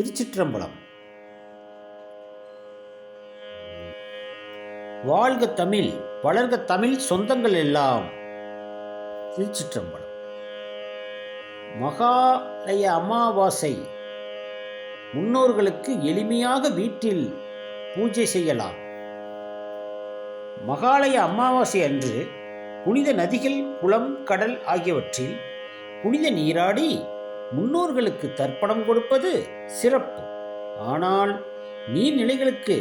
திருச்சிற்றம்பலம். வாழ்க தமிழ் வளர்க தமிழ் சொந்தங்கள் எல்லாம். திருச்சிற்றம்பலம். மகாலய அமாவாசை. முன்னோர்களுக்கு எளிமையாக வீட்டில் பூஜை செய்யலாம். மகாலய அமாவாசை அன்று புனித நதிகள் குளம் கடல் ஆகியவற்றில் புனித நீராடி முன்னோர்களுக்கு தர்ப்பணம் கொடுப்பது சிறப்பு. ஆனால் நீர்நிலைகளுக்கு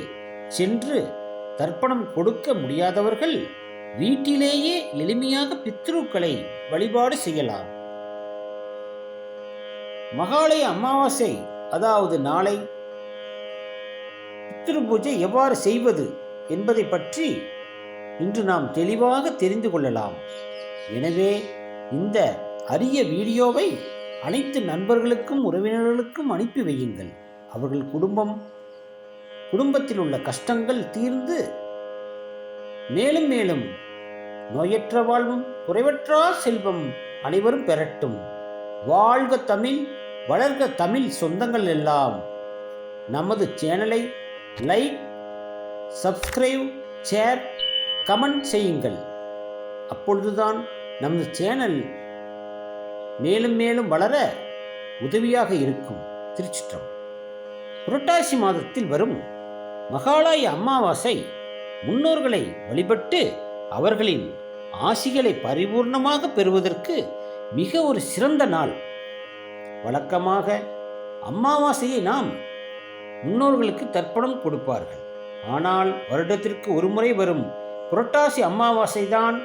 சென்று தர்ப்பணம் கொடுக்க முடியாதவர்கள் வீட்டிலேயே எளிமையாக பித்ருக்களை வழிபாடு செய்யலாம். மகாலய அமாவாசை அதாவது நாளை பித்ரு பூஜை எவ்வாறு செய்வது என்பதை பற்றி இன்று நாம் தெளிவாக தெரிந்து கொள்ளலாம். எனவே இந்த அரிய வீடியோவை அனைத்து நண்பர்களுக்கும் உறவினர்களுக்கும் அனுப்பி வையுங்கள். அவர்கள் குடும்பம் குடும்பத்தில் உள்ள கஷ்டங்கள் தீர்ந்து மேலும் மேலும் நோயற்ற வாழ்வும் குறைவற்றா செல்வம் அனைவரும் பெறட்டும். வாழ்க தமிழ் வளர்க தமிழ் சொந்தங்கள் எல்லாம். நமது சேனலை லைக் சப்ஸ்கிரைப் ஷேர் கமெண்ட் செய்யுங்கள். அப்பொழுதுதான் நமது சேனல் மேலும் மேலும் வளர உதவியாக இருக்கும் திருச்சிற்றம். புரட்டாசி மாதத்தில் வரும் மகாலய அமாவாசை முன்னோர்களை வழிபட்டு அவர்களின் ஆசிகளை பரிபூர்ணமாக பெறுவதற்கு மிக ஒரு சிறந்த நாள். வழக்கமாக அமாவாசையை நாம் முன்னோர்களுக்கு தர்ப்பணம் கொடுப்பார்கள். ஆனால் வருடத்திற்கு ஒரு முறை வரும் புரட்டாசி அமாவாசை தான்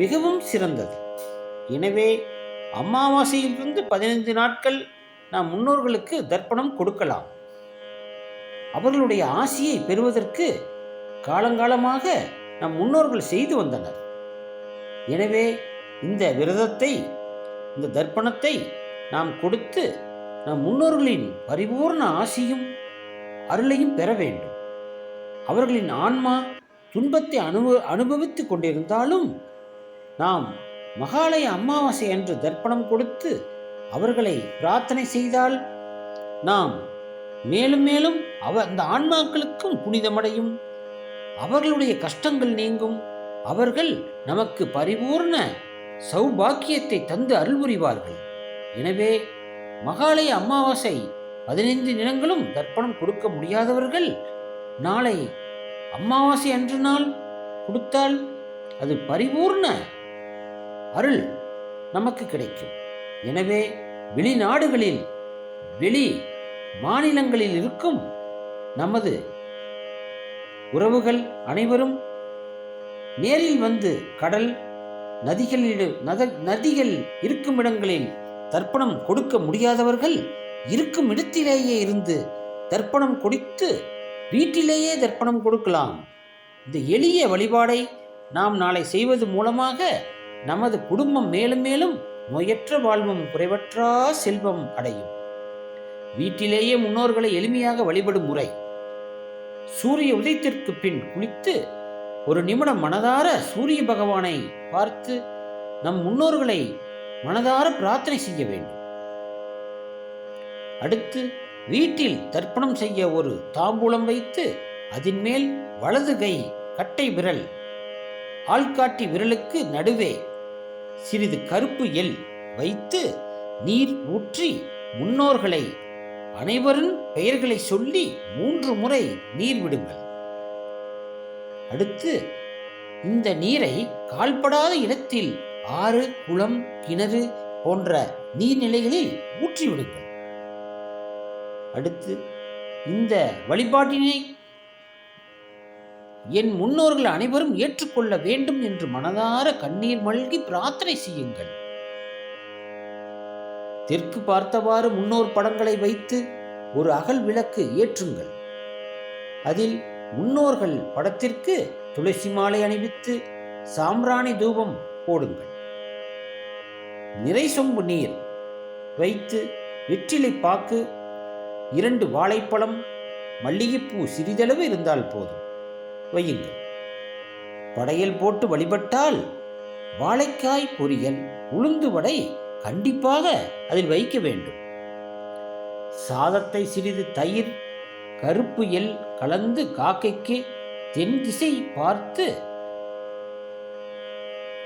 மிகவும் சிறந்தது. எனவே அமாவாசையிலிருந்து பதினைந்து நாட்கள் நாம் முன்னோர்களுக்கு தர்ப்பணம் கொடுக்கலாம். அவர்களுடைய ஆசியை பெறுவதற்கு காலங்காலமாக நம் முன்னோர்கள் செய்து வந்தனர். எனவே இந்த விரதத்தை இந்த தர்ப்பணத்தை நாம் கொடுத்து நம் முன்னோர்களின் பரிபூர்ண ஆசியும் அருளையும் பெற வேண்டும். அவர்களின் ஆன்மா துன்பத்தை அனுப அனுபவித்துக் கொண்டிருந்தாலும் நாம் மகாலய அமாவாசை அன்று தர்ப்பணம் கொடுத்து அவர்களை பிரார்த்தனை செய்தால் நாம் மேலும் மேலும் அவ அந்த ஆன்மாக்களுக்கும் புனிதமடையும். அவர்களுடைய கஷ்டங்கள் நீங்கும். அவர்கள் நமக்கு பரிபூர்ண சௌபாக்கியத்தை தந்து அருள்புரிவார்கள் எனவே மகாலய அமாவாசை பதினைந்து தினங்களும் தர்ப்பணம் கொடுக்க முடியாதவர்கள் நாளை அமாவாசை அன்று நாள் கொடுத்தால் அது பரிபூர்ண அருள் நமக்கு கிடைக்கும். எனவே வெளிநாடுகளில் வெளி மாநிலங்களில் இருக்கும் நமது உறவுகள் அனைவரும் நேரில் வந்து கடல் நதிகளில் நதிகள் இருக்கும் இடங்களில் தர்ப்பணம் கொடுக்க முடியாதவர்கள் இருக்கும் இடத்திலேயே இருந்து தர்ப்பணம் கொடுத்து வீட்டிலேயே தர்ப்பணம் கொடுக்கலாம். இந்த எளிய வழிபாடை நாம் நாளை செய்வது மூலமாக நமது குடும்பம் மேலும் மேலும் நோயற்ற வாழ்வும் குறைவற்றா செல்வம் அடையும். வீட்டிலேயே முன்னோர்களை எளிமையாக வழிபடும் முறை. சூரிய உதயத்திற்கு பின் குளித்து ஒரு நிமிடம் மனதார சூரிய பகவானை பார்த்து நம் முன்னோர்களை மனதார பிரார்த்தனை செய்ய வேண்டும். அடுத்து வீட்டில் தர்ப்பணம் செய்ய ஒரு தாம்பூலம் வைத்து அதன் மேல் வலது கை கட்டை விரல் ஆள்காட்டி விரலுக்கு நடுவே சிறிது கருப்பு எல் வைத்து நீர் ஊற்றி முன்னோர்களை அனைவரின் பெயர்களை சொல்லி மூன்று முறை நீர் விடுங்கள். அடுத்து இந்த நீரை கால்படாத இடத்தில் ஆறு குளம் கிணறு போன்ற நீர்நிலைகளில் ஊற்றிவிடுங்கள். அடுத்து இந்த வழிபாட்டினை என் முன்னோர்கள் அனைவரும் ஏற்றுக்கொள்ள வேண்டும் என்று மனதார கண்ணீர் மல்கி பிரார்த்தனை செய்யுங்கள். தெற்கு பார்த்தவாறு முன்னோர் படங்களை வைத்து ஒரு அகல் விளக்கு ஏற்றுங்கள். அதில் முன்னோர்கள் படத்திற்கு துளசி மாலை அணிவித்து சாம்பிராணி தூபம் போடுங்கள். நிறை சொம்பு நீர் வைத்து வெற்றிலை பாக்கு இரண்டு வாழைப்பழம் மல்லிகைப்பூ சிறிதளவு இருந்தால் போதும். வையுங்கள். படையல் போட்டு வழிபட்டால் வாழைக்காய் பொரியல் உளுந்து வடை கண்டிப்பாக அதில் வைக்க வேண்டும். சாதத்தை சிறிது தயிர் கருப்பு எல் கலந்து காக்கைக்கு தென் திசை பார்த்து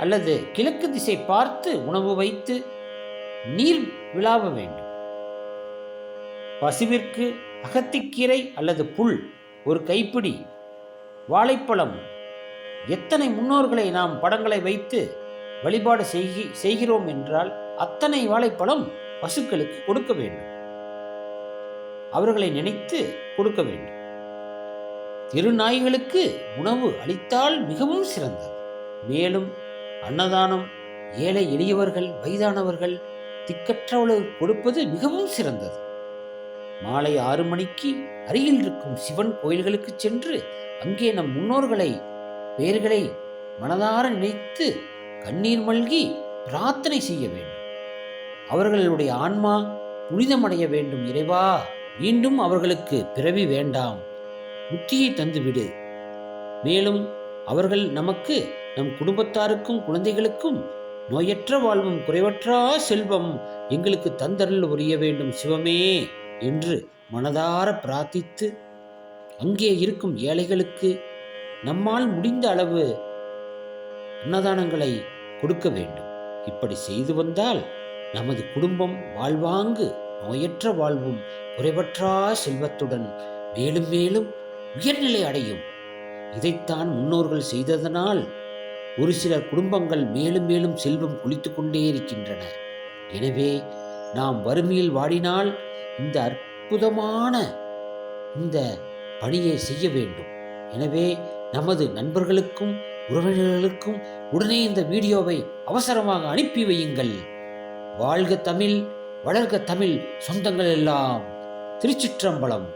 அல்லது கிழக்கு திசை பார்த்து உணவு வைத்து நீர் விழாவ வேண்டும். பசுவிற்கு அகத்திக்கீரை அல்லது புல் ஒரு கைப்பிடி வாழைப்பழம். எத்தனை முன்னோர்களை நாம் படங்களை வைத்து வழிபாடு செய்கி செய்கிறோம் என்றால் அத்தனை வாழைப்பழம் பசுக்களுக்கு கொடுக்க வேண்டும். அவர்களை நினைத்து கொடுக்க வேண்டும். திருநாய்களுக்கு உணவு அளித்தால் மிகவும் சிறந்தது. மேலும் அன்னதானம் ஏழை எளியவர்கள் வயதானவர்கள் திக்கற்றவர்களுக்கு கொடுப்பது மிகவும் சிறந்தது. மாலை ஆறு மணிக்கு அருகில் இருக்கும் சிவன் கோயில்களுக்கு சென்று அங்கே நம் முன்னோர்களை பெயர்களை மனதார நினைத்து கண்ணீர் மல்கி பிரார்த்தனை செய்ய வேண்டும். அவர்களுடைய ஆன்மா புனிதமடைய வேண்டும். இறைவா மீண்டும் அவர்களுக்கு பிறவி வேண்டாம். முக்தியை தந்துவிடு. மேலும் அவர்கள் நமக்கு நம் குடும்பத்தாருக்கும் குழந்தைகளுக்கும் நோயற்ற வாழ்வும் குறைவற்றா செல்வம் எங்களுக்கு தந்தருள் உரிய வேண்டும். சிவமே என்று மனதார பிரார்த்தித்து அங்கே இருக்கும் ஏழைகளுக்கு நம்மால் முடிந்த அளவு அன்னதானங்களை கொடுக்க வேண்டும். இப்படி செய்து வந்தால் நமது குடும்பம் வாழ்வாங்கு நோயற்ற வாழ்வும் குறைவற்றா செல்வத்துடன் மேலும் மேலும் உயர்நிலை அடையும். இதைத்தான் முன்னோர்கள் செய்ததனால் ஒரு சில குடும்பங்கள் மேலும் மேலும் செல்வம் குளித்து கொண்டே இருக்கின்றன. எனவே நாம் வறுமையில் வாடினால் இந்த அற்புதமான இந்த பணியை செய்ய வேண்டும். எனவே நமது நண்பர்களுக்கும் உறவினர்களுக்கும் உடனே இந்த வீடியோவை அவசரமாக அனுப்பி வையுங்கள். வாழ்க தமிழ் வளர்க தமிழ் சொந்தங்கள் எல்லாம். திருச்சிற்றம்பலம்.